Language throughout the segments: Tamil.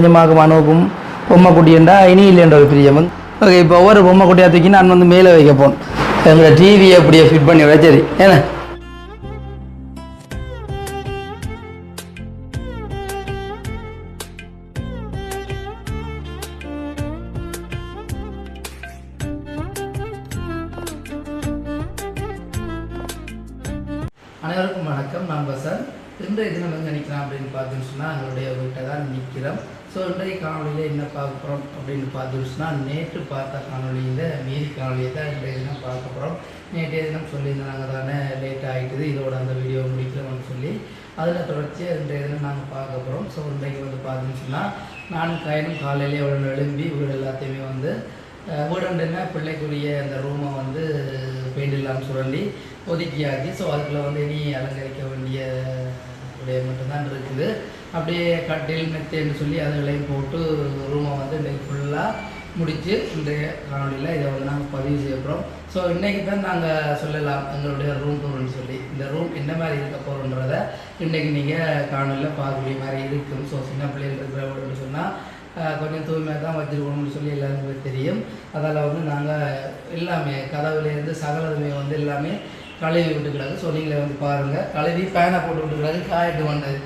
கொஞ்சமாக மனுவுக்கும் பொம்மை குட்டி என்றால் இனி இல்லைன்ற ஒரு பிரியம் வந்து. ஓகே இப்போ ஒவ்வொரு பொம்மை குட்டியாக தூக்கி நான் வந்து மேலே வைக்க போன் எங்களோட டிவியை அப்படியே ஃபிட் பண்ணி விட சரி ஏன்னா அனைவருக்கும் வணக்கம். நான் பசன் இன்றைய தினம் எங்கே நிற்கிறோம் அப்படின்னு பார்த்தீங்கன்னு சொன்னால் எங்களுடைய வீட்டை தான் நிற்கிறோம். ஸோ இன்றைய காணொலியில் என்ன பார்க்க போகிறோம் அப்படின்னு பார்த்துருச்சுன்னா நேற்று பார்த்த காணொலியில் மீதி காணொலியை தான் இன்றைய தினம் பார்க்க போகிறோம் நேற்றைய தினம் சொல்லியிருந்தாங்க தானே லேட் ஆகிட்டுது இதோட அந்த வீடியோ முடிக்கிறோம்னு சொல்லி. அதில் தொடர்ச்சியாக இன்றைய தினம் நாங்கள் பார்க்க போகிறோம் ஸோ இன்றைக்கு வந்து பார்த்தீங்கன்னு நானும் கையனும் காலையிலேயே உடனே எழும்பி வீடு எல்லாத்தையுமே வந்து அஹ், பிள்ளைக்குரிய அந்த ரூமை வந்து பெயிண்ட் இல்லாமல் சுரண்டி ஒதுக்கியாச்சு. ஸோ அதுக்குள்ளே வந்து இனி அலங்கரிக்க வேண்டிய உடைய மட்டும்தான் இருக்குது. அப்படியே கட்டில் மெத்தேன்னு சொல்லி அதுகளையும் போட்டு ரூமை வந்து இன்றைக்கி ஃபுல்லாக முடித்து இன்றைய காணொலியில் இதை வந்து நாங்கள் பதிவு செய்ய போகிறோம் ஸோ இன்றைக்கி தான் நாங்கள் சொல்லலாம் எங்களுடைய ரூம் டூர்னு சொல்லி. இந்த ரூம் என்ன மாதிரி இருக்க போகிறோன்றத இன்றைக்கி நீங்கள் காணொலியில் பார்க்கக்கூடிய மாதிரி இருக்கும். ஸோ சின்ன பிள்ளைகள் இருக்கிறவங்கன்னு சொன்னால் கொஞ்சம் தூய்மையாக தான் வச்சுருக்கணும்னு சொல்லி எல்லாருக்குமே தெரியும். அதால் வந்து நாங்கள் எல்லாமே கதவுலேருந்து சகலதுமே வந்து எல்லாமே கழுவி விட்டுக்கிறாங்க ஸோ நீங்களே வந்து பாருங்கள் கழுவி பேனை போட்டு விட்டுக்கிறாங்க காயிட்டு வந்தது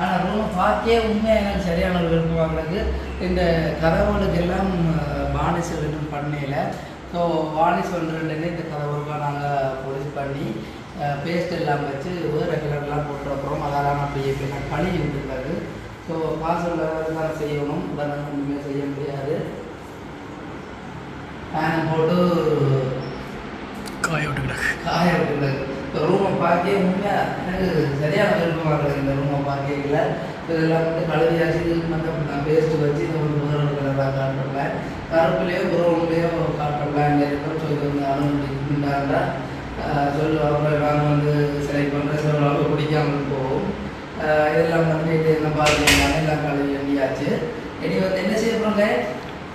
ஆனால் ரூமை பார்க்கே உண்மையாக எனக்கு சரியான ஒரு விருப்பம் வாங்கினது இந்த கதவுகளுக்கு எல்லாம் ரெண்டும் பண்ணையில். ஸோ வானிஸ் ரெண்டுன்னு இந்த கதவுருக்காக நாங்கள் பொலிஸ் பண்ணி பேஸ்ட் எல்லாம் வச்சு வேறு கலர்லாம் போட்டு அப்புறம் அதெல்லாம் அப்படியே போய் கழுவி விட்டுருக்காரு. ஸோ பாஸ்வேர்டில் தான் செய்யணும். உடனே ஒன்றுமே செய்ய முடியாது. ஃபேனை போட்டு காய விட்டுக்கிட்டாங்க காய இப்போ ரூமை பார்க்கே உண்மையாக எனக்கு சரியான விருப்பமாக இருக்குது இந்த ரூமை பார்க்கல இதெல்லாம் வந்து இது வந்து நான் பேஸ்ட்டு வச்சு இதை வந்து முதல் கலராக காட்டுறேன். கருப்புலேயோ குரோன்லேயோ காட்டுறேன். இருக்கும் ஸோ இது வந்து அனுமதிக்கின்றாங்க சொல்லுவாங்க நாங்கள் வந்து செலக்ட் பண்ணுற சொல்லுவாங்க பிடிக்காமல் போகும். இதெல்லாம் வந்து இது என்ன பாருங்க எல்லாம் கழுவி வேண்டியாச்சு. இனி வந்து என்ன செய்ய போகிறாங்க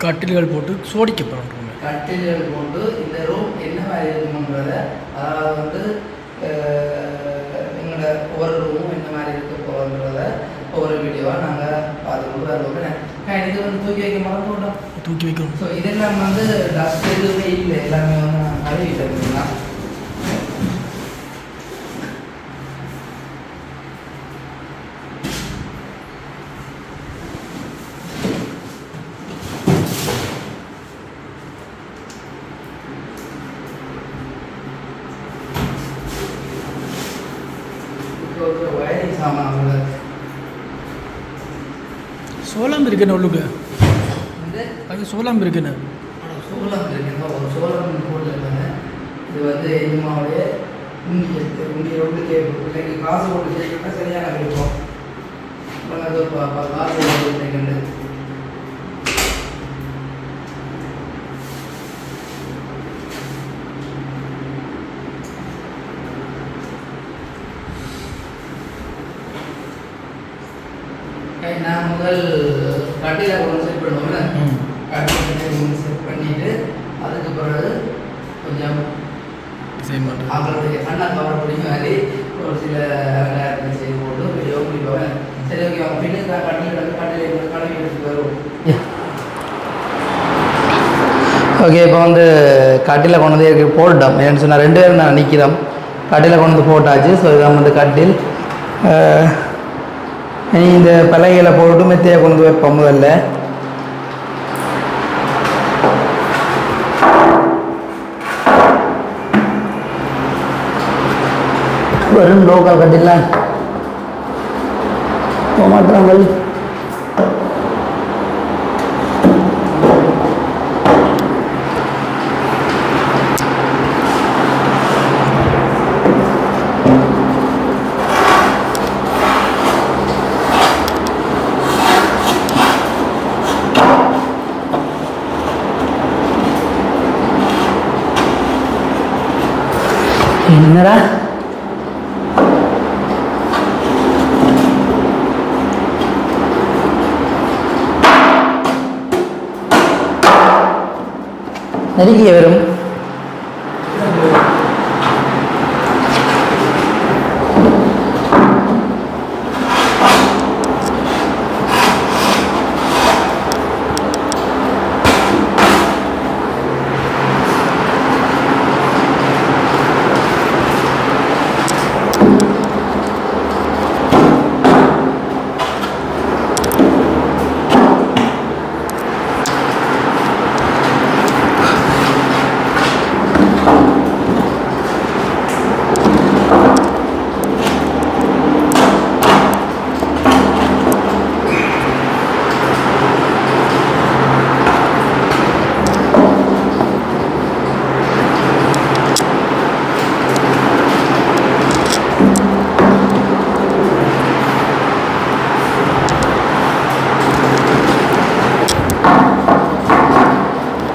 கட்டில்கள் போட்டு சோடிக்க போகிறோம் கட்டில்கள் போட்டு இந்த ரூம் என்ன மாதிரி இருக்குமன்றத அதாவது வந்து எங்களோட ஒவ்வொரு ரூமும் என்ன மாதிரி இருக்க போகிறோன்றத ஒவ்வொரு வீடியோவாக நாங்கள் பார்த்துக்கொண்டு வருவோம். இது வந்து தூக்கி வைக்க மறந்து தூக்கி வைக்கணும் ஸோ இதெல்லாம் வந்து டஸ்ட் எதுவுமே இல்லை. எல்லாமே வந்து நான் கழுவிட்டேன் தான் இப்போ ஒரு வயரிங் சாமான் அவ்வளோ சோளம் இருக்குன்னு உள்ளுக்கு வந்து அது சோளம் இருக்குன்னு சோளம் இருக்குங்க ஒரு சோளம் போட்டுருக்காங்க இது வந்து எங்கம்மாவுடைய உண்டியல் உண்டியல் ரோடு கேட்கும் பிள்ளைங்க காசு போட்டு சேர்க்கணும்னா சரியான விருப்பம். காசு நான் முதல் கட்டில கொண்டு செட் பண்ணுவோம்ல. கட்டில கொண்டு செட் பண்ணிட்டு அதுக்கு பிறகு கொஞ்சம் அவங்களுடைய கண்ணை கவர் பண்ணி மாதிரி ஒரு சில அலங்காரத்தை செய்து போட்டு வீடியோ முடிப்பேன் சரி ஓகே அவங்க பின்னுக்கு நான் கட்டில் கிடக்கு கட்டில் கடமை எடுத்து வருவோம். ஓகே இப்போ வந்து கட்டில் கொண்டு வந்து போட்டோம் ஏன்னு சொன்னால் ரெண்டு பேரும் நான் நிற்கிறோம் கட்டில் கொண்டு வந்து போட்டாச்சு. ஸோ இதான் வந்து கட்டில். இந்த பலகையில் போட்டு மெத்தையை கொண்டு போய் வைப்போம் முதல்ல வெறும் லோக்கல் கட்டிடலாம் மாத்திரங்கள் என்னடா நெருங்கிய வரும்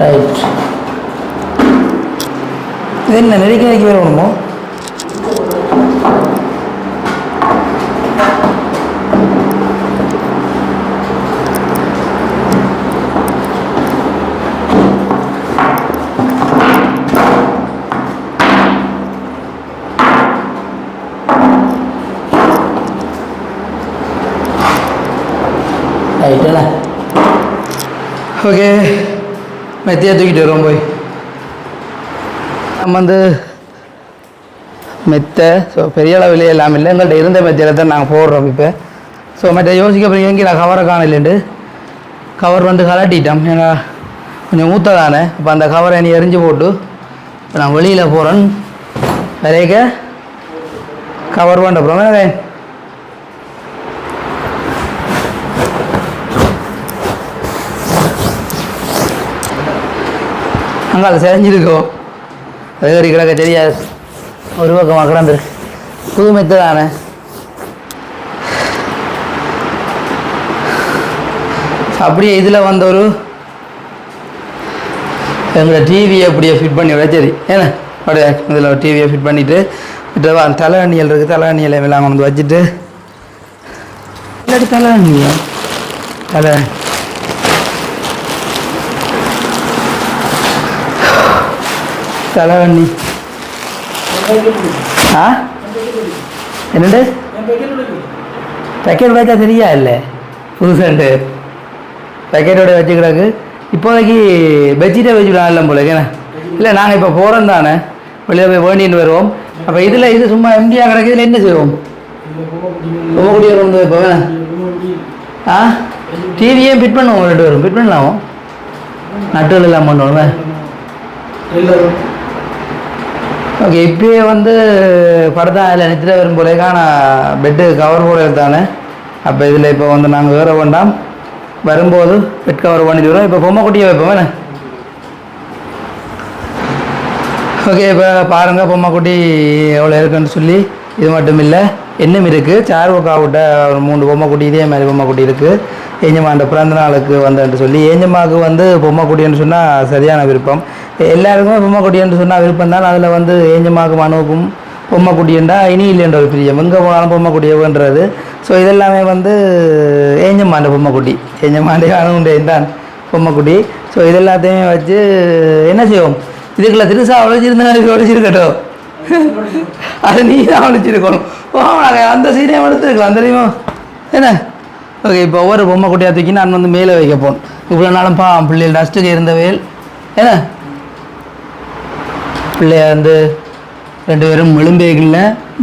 ரைட் இது என்ன நெருக்கி நெருக்கி வேணுமோ ரைட்டா ஓகே மெத்தையாக தூக்கிட்டு வருவோம் போய் நம்ம வந்து மெத்தை ஸோ பெரிய அளவில் எல்லாம் இல்லை எங்கள்கிட்ட இருந்த மெத்தையில் தான் நாங்கள் போடுறோம் இப்போ ஸோ மற்ற யோசிக்க போய் எங்கே நான் கவரை காணலேண்டு கவர் வந்து கலட்டிட்டோம் ஏன்னா கொஞ்சம் ஊத்த தானே இப்போ அந்த கவரை நீ எரிஞ்சு போட்டு இப்போ நான் வெளியில் போகிறேன் நிறைய கவர் பண்ண அப்புறம் அங்கே அதை செஞ்சிருக்கோம். அது கிடக்க தெரியாது. ஒரு பக்கமாக கிடந்துரு புதுமைத்து தானே அப்படியே இதில் வந்த ஒரு எங்களோட டிவியை அப்படியே ஃபிட் பண்ணி விட சரி ஏன்னா அப்படியே இதில் டிவியை ஃபிட் பண்ணிவிட்டு தலையணியல் இருக்குது தலையணியல் எல்லாம் கொண்டு வந்து வச்சுட்டு. இல்லாட்டி தலையணியா தலை தலைவண்ணி ஆ? என்னண்டு பேக்கெட் வச்சா தெரியா இல்லை? பக்கெட்டோட பேக்கெட்டோட வச்சுக்கிறாக்கு இப்போதைக்கு பெட்ஷீட்டை வச்சுக்கலாம் இல்லை போல ஏன்னா இல்லை நாங்கள் இப்போ போகிறோம் தானே. வெளியில் போய் வேண்டின்னு வருவோம். அப்போ இதில் இது சும்மா எம்டியாக கிடக்கு இதில் என்ன செய்வோம்? ரொம்ப குடிய கொண்டு இப்போ ஆ? டிவியே ஃபிட் பண்ணுவோம் ரெண்டு பேரும். ஃபிட் பண்ணலாமோ? நட்டுகள் எல்லாம் பண்ணுவோம் ஓகே இப்பயே வந்து படத்தான் அதில் நித்திர வரும் போலே பெட்டு கவர் போட தானே. அப்போ இதில் இப்போ வந்து நாங்கள் வேற வேண்டாம். வரும்போது பெட் கவர் பண்ணிட்டு வரோம். இப்போ பொம்மை குட்டியை வைப்போம் என்ன? ஓகே இப்போ பாருங்கள் பொம்மை குட்டி எவ்வளோ இருக்குன்னு சொல்லி. இது மட்டும் இல்லை இன்னும் இருக்குது சார்வக்காவிட்ட ஒரு மூணு பொம்மை குட்டி இதே மாதிரி பொம்மை குட்டி இருக்குது அந்த பிறந்த நாளுக்கு வந்தேன்ட்டு சொல்லி ஏஞ்சம்மாவுக்கு வந்து பொம்மை குட்டின்னு சொன்னால் சரியான விருப்பம். எல்லாருக்குமே பொம்மை குட்டின்னு சொன்னால் விருப்பம் தான் அதில் வந்து ஏஞ்சம்மாவுக்கும் மனுவுக்கும் பொம்மை குட்டியண்டா இனி இல்லைன்ற ஒரு பிரியம். எங்கே போனாலும் பொம்மை குட்டியவுன்றது ஸோ இதெல்லாமே வந்து ஏஞ்சம்மாண்ட பொம்மை குட்டி ஏஞ்சம்மாண்டே அணுகுண்டே தான் பொம்மை குட்டி ஸோ இதெல்லாத்தையுமே வச்சு என்ன செய்வோம்? இதுக்குள்ள திருசா ஒழிச்சிருந்தா உழைச்சிருக்கட்டும் அது நீ தான் ஒழிச்சிருக்கணும். ஓ நாங்கள் அந்த சீனையும் எடுத்துருக்கலாம். தெரியுமா? என்ன? ஓகே இப்போ ஒவ்வொரு பொம்மை குட்டியாக தூக்கி நான் வந்து மேலே வைக்க போகணும். இவ்வளோ நாளும் பா பிள்ளைகள் டஸ்ட்டுக்கு இருந்த வேல். என்ன? பிள்ளையார் வந்து ரெண்டு பேரும் மெழும்பேகில்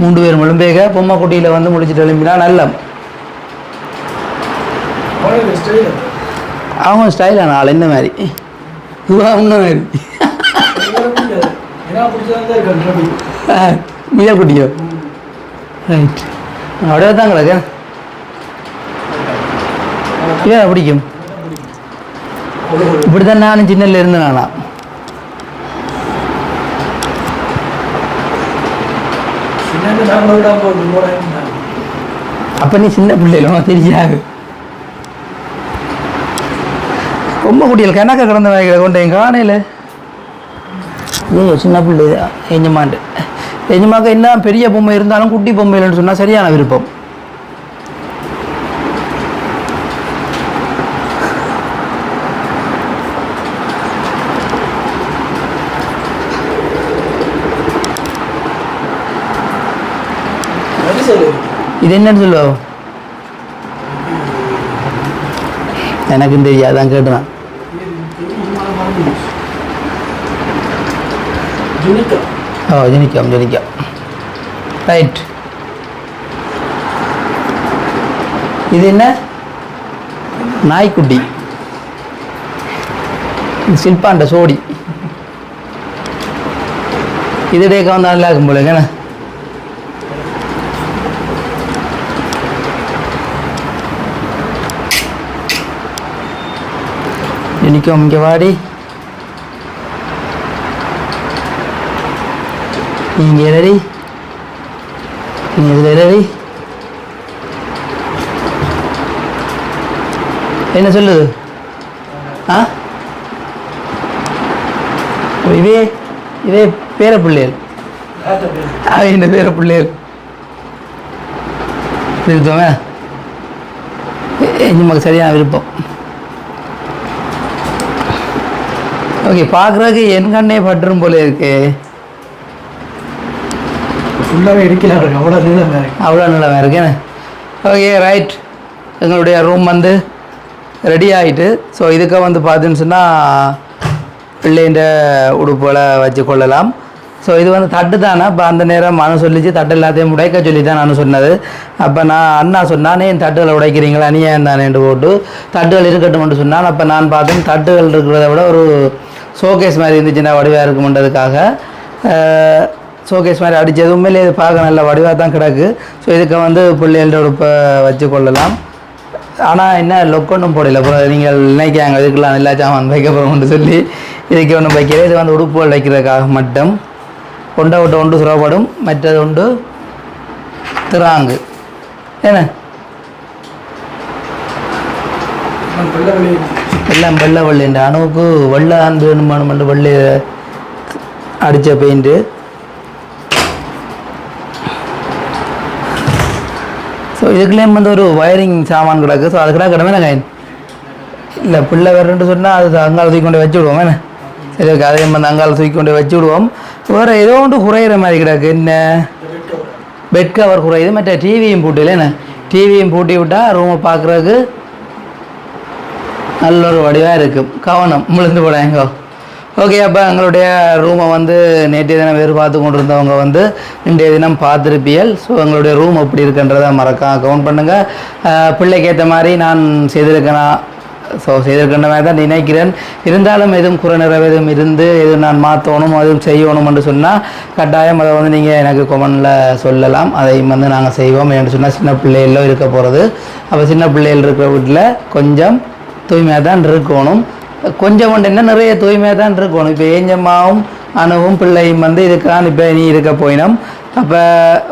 மூன்று பேரும் மெழும்பேக பொம்மை குட்டியில் வந்து முடிச்சுட்டு எழும்பினா நல்ல. அவங்க ஸ்டைலான ஆள் என்ன மாதிரி. இவா உன்ன மாதிரி. மியா குட்டியோ? ரைட் அப்படியே தான் கிடக்கு ஏன் பிடிக்கும்? இப்படி தான் நானும் சின்னல இருந்தேன் நானா? அப்போ நீ சின்ன பிள்ளைகளோ தெரியாது ரொம்ப குட்டிகள் கணக்க கிடந்த நாய்களை கொண்டு என் காணையில். ஐயோ சின்ன பிள்ளை எஞ்சமாண்டு எஞ்சமாக்க என்ன பெரிய பொம்மை இருந்தாலும் குட்டி பொம்மையில்னு சொன்னால் சரியான விருப்பம். இது என்னன்னு சொல்லுவா எனக்கும் தெரியாதான் கேட்டுறான் ஓ ஜனிக்காம் ஜனிக்காம் ரைட் இது என்ன? நாய்க்குட்டி. சில்பாண்ட சோடி. இது டேக்க வந்தாலும் இல்லாக்கும் போல ஏன்னா யூனிகாம் இங்கே வாடி நீங்கள் எழடி நீ இதில் எழடி என்ன சொல்லுது ஆ இதே இதே பேர பிள்ளைகள் என்ன பேர பிள்ளைகள் விருப்பமே எங்கள் சரியான விருப்பம் ஓகே பார்க்குறதுக்கு என் கண்ணே பட்டுரும் போல இருக்கு. ஃபுல்லாகவே இருக்கு அவ்வளோ இருக்கு அவ்வளோ நல்லா இருக்கேன் ஓகே ரைட் எங்களுடைய ரூம் வந்து ரெடி ஆகிட்டு ஸோ இதுக்கு வந்து பார்த்தீங்கன்னு சொன்னால் பிள்ளைன்ற உடுப்புகளை வச்சு கொள்ளலாம். ஸோ இது வந்து தட்டு தானே? இப்போ அந்த நேரம் மனு சொல்லிச்சு தட்டு எல்லாத்தையும் உடைக்க சொல்லி தான் நான் சொன்னது. அப்போ நான் அண்ணா சொன்னானே என் தட்டுகளை உடைக்கிறீங்களா? நீ ஏன் தானேன்ட்டு போட்டு தட்டுகள் இருக்கட்டும்னு சொன்னான். அப்போ நான் பார்த்தேன் தட்டுகள் இருக்கிறத விட ஒரு ஷோகேஸ் மாதிரி இருந்துச்சுன்னா வடிவாக இருக்கும்ன்றதுக்காக ஷோகேஸ் மாதிரி அடித்தது உண்மையிலே இது பார்க்க நல்ல வடிவாக தான் கிடக்கு. ஸோ இதுக்கு வந்து பிள்ளைகளோட உடுப்பை வச்சு கொள்ளலாம். ஆனால் என்ன லொக் ஒன்றும் போடல. அப்புறம் நீங்கள் நினைக்காங்க இதுக்கெல்லாம் எல்லா சாமான் வைக்க போகிறோம்னு சொல்லி. இதுக்கு ஒன்றும் வைக்கிறேன் இது வந்து உடுப்புகள் வைக்கிறதுக்காக மட்டும். கொண்ட விட்டு ஒன்று சுரப்படும். மற்றது உண்டு திராங்கு. என்ன? எல்லாம் வெள்ளை வெள்ளைண்டு அணுவுக்கு வெள்ளை ஆண்டு வேணுமானு வெள்ளை அடித்த பெயிண்ட்டு ஸோ இதுக்குள்ளேயும் வந்து ஒரு ஒயரிங் சாமான் கிடக்கு. ஸோ அது கிடக்கு நாங்கள் இல்லை பிள்ளை வேறுன்ட்டு சொன்னால் அது அங்கால தூக்கி கொண்டு வச்சு விடுவோம் என்ன? சரி ஓகே அதே மாதிரி அங்கால தூக்கி கொண்டு வச்சு விடுவோம் வேறு ஏதோ ஒன்று குறையிற மாதிரி கிடக்கு. என்ன? பெட் கவர் குறையுது. மற்ற டிவியும் பூட்டில என்ன? டிவியும் பூட்டி விட்டால் ரூமை பார்க்குறதுக்கு நல்ல ஒரு வடிவாக இருக்கும் கவனம் முழுந்து போடாங்கோ ஓகே அப்போ எங்களுடைய ரூமை வந்து நேற்றைய தினம் வேறு பார்த்து கொண்டிருந்தவங்க வந்து இன்றைய தினம் பார்த்துருப்பியல் ஸோ எங்களுடைய ரூம் எப்படி இருக்குன்றதை மறக்காம கவுண்ட் பண்ணுங்கள் பிள்ளைக்கு ஏற்ற மாதிரி நான் செய்திருக்கேனா? ஸோ செய்திருக்கின்ற மாதிரி தான் நினைக்கிறேன். இருந்தாலும் எதுவும் குறைநிறவு எதுவும் இருந்து எதுவும் நான் மாற்றணும் எதுவும் செய்யணும் என்று சொன்னால் கட்டாயம் அதை வந்து நீங்கள் எனக்கு கொமெண்டில் சொல்லலாம். அதையும் வந்து நாங்கள் செய்வோம் என்று சொன்னால் சின்ன பிள்ளைகளோ இருக்க போகிறது அப்போ சின்ன பிள்ளைகள் இருக்கிற வீட்டில் கொஞ்சம் தூய்மையாக தான் இருக்கணும். கொஞ்சம் கொண்டு என்ன நிறைய தூய்மையாக தான் இருக்கணும். இப்போ ஏஞ்சம்மாவும் அணுவும் பிள்ளையும் வந்து இதுக்கான் இப்போ நீ இருக்க போயினோம். அப்போ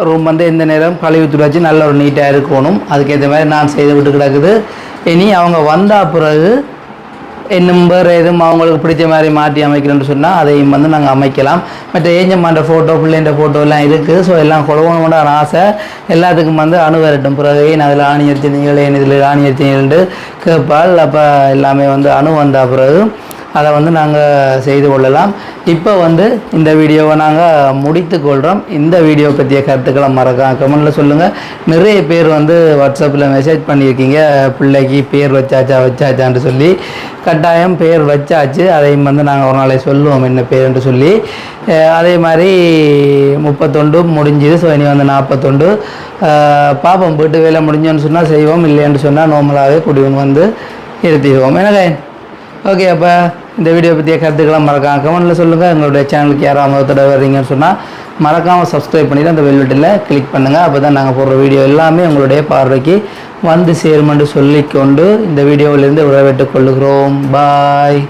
ரூம் வந்து எந்த நேரம் கழுவி துடைச்சி நல்ல ஒரு நீட்டாக இருக்கணும். அதுக்கேற்ற மாதிரி நான் செய்து விட்டு கிடக்குது. இனி அவங்க வந்த பிறகு இன்னும் பேர் எதுவும் அவங்களுக்கு பிடிச்ச மாதிரி மாற்றி அமைக்கணும்னு சொன்னால் அதையும் வந்து நாங்கள் அமைக்கலாம். மற்ற ஏஞ்சம்மான்ற ஃபோட்டோ பிள்ளைன்ற ஃபோட்டோ எல்லாம் இருக்குது. ஸோ எல்லாம் கொழுவணும்னு ஆசை. எல்லாத்துக்கும் வந்து அணு வரட்டும். பிறகு ஏன் அதில் ஆணி அடிச்சிருந்தீங்களே இதில் ஆணி அடிச்சிங்கள்ட்டு கேட்பாள். அப்போ எல்லாமே வந்து அணு வந்தால் பிறகு அதை வந்து நாங்கள் செய்து கொள்ளலாம். இப்போ வந்து இந்த வீடியோவை நாங்கள் முடித்து கொள்கிறோம் இந்த வீடியோ பற்றிய கருத்துக்களை மறக்காம கமெண்டில் சொல்லுங்கள் நிறைய பேர் வந்து வாட்ஸ்அப்பில் மெசேஜ் பண்ணியிருக்கீங்க. பிள்ளைக்கு பேர் வச்சாச்சா வச்சாச்சான்னு சொல்லி. கட்டாயம் பேர் வச்சாச்சு. அதையும் வந்து நாங்கள் ஒரு நாளை சொல்லுவோம் என்ன பேருன்னு சொல்லி. அதே மாதிரி முப்பத்தொண்டு முடிஞ்சுது. ஸோ இனி வந்து நாற்பத்தொண்டு பாப்போம். வீட்டு வேலை முடிஞ்சோன்னு சொன்னால் செய்வோம். இல்லைன்னு சொன்னால் நார்மலாகவே குடிவன் வந்து இருத்திடுவோம். என்ன ஓகே அப்போ இந்த வீடியோ பற்றிய கருத்துக்கெல்லாம் மறக்காம கமெண்ட்டில் சொல்லுங்கள் எங்களுடைய சேனலுக்கு யாராவது முதல் தடவை வர்றீங்கன்னு சொன்னால் மறக்காமல் சப்ஸ்கிரைப் பண்ணிவிட்டு அந்த வெல்வெட்டில் கிளிக் பண்ணுங்கள் அப்போ தான் நாங்கள் போடுற வீடியோ எல்லாமே உங்களுடைய பார்வைக்கு வந்து சேருமென்று சொல்லிக்கொண்டு இந்த வீடியோவிலிருந்து விடைபெற்றுக் கொள்ளுகிறோம். பாய்